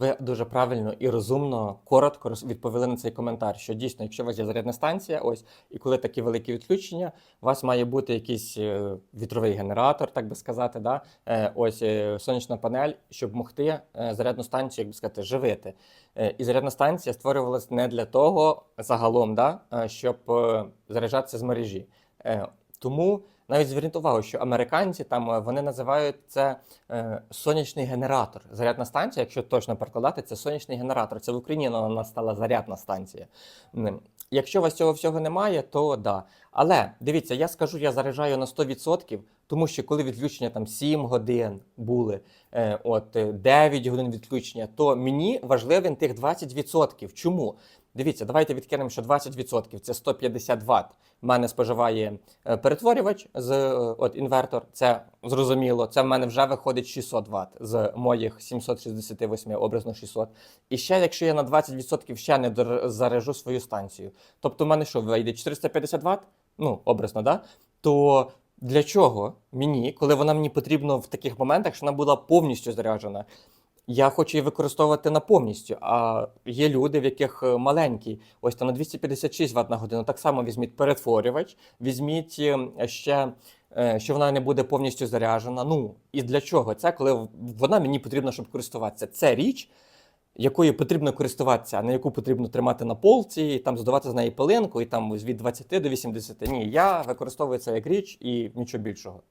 Ви дуже правильно і розумно, коротко відповіли на цей коментар, що дійсно, якщо у вас є зарядна станція, ось і коли такі великі відключення, у вас має бути якийсь е, вітровий генератор, так би сказати, да? е, ось е, сонячна панель, щоб могти зарядну станцію, як би сказати, живити. І зарядна станція створювалась не для того загалом, да? щоб заряджатися з мережі. Тому навіть зверніть увагу, що американці там е, вони називають це е, сонячний генератор. Зарядна станція, якщо точно перекладати, це сонячний генератор. Це в Україні вона стала зарядна станція. Якщо у вас цього всього немає, то да. Але дивіться, я скажу, я заряджаю на 100%, тому що коли відключення там 7 годин були, е, от е, 9 годин відключення, то мені важливим тих 20%. Чому? Дивіться, давайте відкинемо, що 20% це 150 Вт. В мене споживає е, перетворювач з е, от інвертор. Це зрозуміло. Це в мене вже виходить 600 Вт з моїх 768 образно 600. І ще, якщо я на 20% ще не заряжу свою станцію, тобто в мене що вийде 450 Вт, ну образно, да? то для чого мені, коли вона мені потрібна в таких моментах, що вона була повністю заряджена? Я хочу її використовувати на повністю. А є люди, в яких е, маленький, ось там на 256 Вт на годину. Так само візьміть перетворювач, візьміть е, ще, е, що вона не буде повністю заряджена. Ну і для чого це, коли вона мені потрібна, щоб користуватися? Це річ, якою потрібно користуватися, а не яку потрібно тримати на полці, і там здавати з неї пилинку, і там від 20 до 80. Ні, я використовую це як річ і нічого більшого.